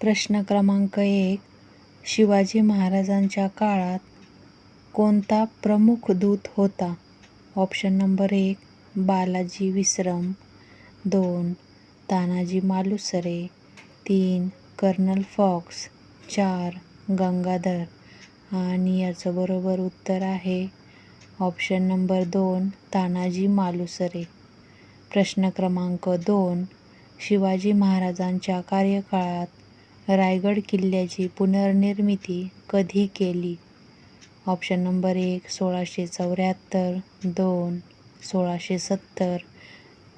प्रश्न क्रमांक एक. शिवाजी महाराजांच्या काळात कोणता प्रमुख दूत होता? ऑप्शन नंबर एक बालाजी विश्रम. दोन तानाजी मालुसरे. तीन कर्नल फॉक्स. चार गंगाधर. आणि याचं बरोबर उत्तर आहे ऑप्शन नंबर दोन तानाजी मालुसरे. प्रश्न क्रमांक दोन शिवाजी महाराजांच्या कार्यकाळात रायगड किल्ल्याची पुनर्निर्मिती कधी केली? ऑप्शन नंबर एक सोळाशे चौऱ्याहत्तर दोन सोळाशे सत्तर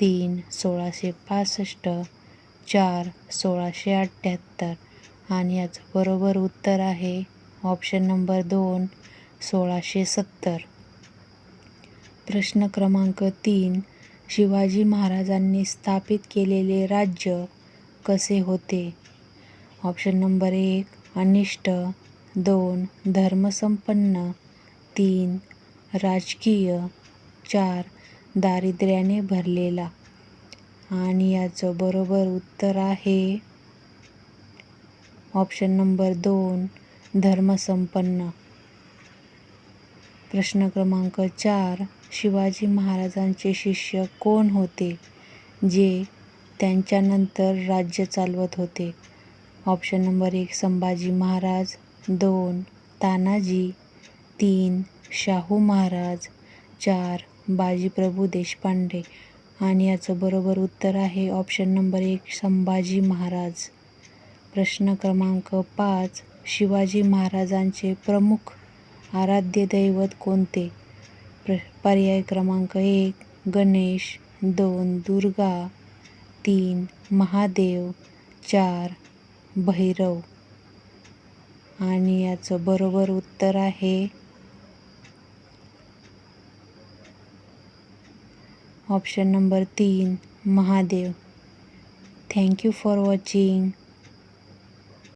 तीन सोळाशे पासष्ट चार सोळाशे अठ्ठ्याहत्तर. आणि याचं बरोबर उत्तर आहे ऑप्शन नंबर दोन सोळाशे सत्तर. प्रश्न क्रमांक तीन शिवाजी महाराजांनी स्थापित केलेले राज्य कसे होते? ऑप्शन नंबर एक अनिष्ट. दोन धर्मसंपन्न. तीन राजकीय. चार दारिद्र्याने भरलेला. आणि याचं बरोबर उत्तर आहे ऑप्शन नंबर दोन धर्मसंपन्न. प्रश्न क्रमांक चार शिवाजी महाराजांचे शिष्य कोण होते? जे त्यांच्यानंतर राज्य चालवत होते. ऑप्शन नंबर एक संभाजी महाराज. दोन तानाजी. तीन शाहू महाराज. चार बाजीप्रभू देशपांडे. आणि याचं बरोबर उत्तर आहे ऑप्शन नंबर एक संभाजी महाराज. प्रश्न क्रमांक पाच शिवाजी महाराजांचे प्रमुख आराध्य दैवत कोणते? प्र पर्याय क्रमांक एक गणेश. दोन दुर्गा. तीन महादेव. चार भैरव. आणि याचं बरोबर उत्तर आहे ऑप्शन नंबर तीन महादेव. Thank you for watching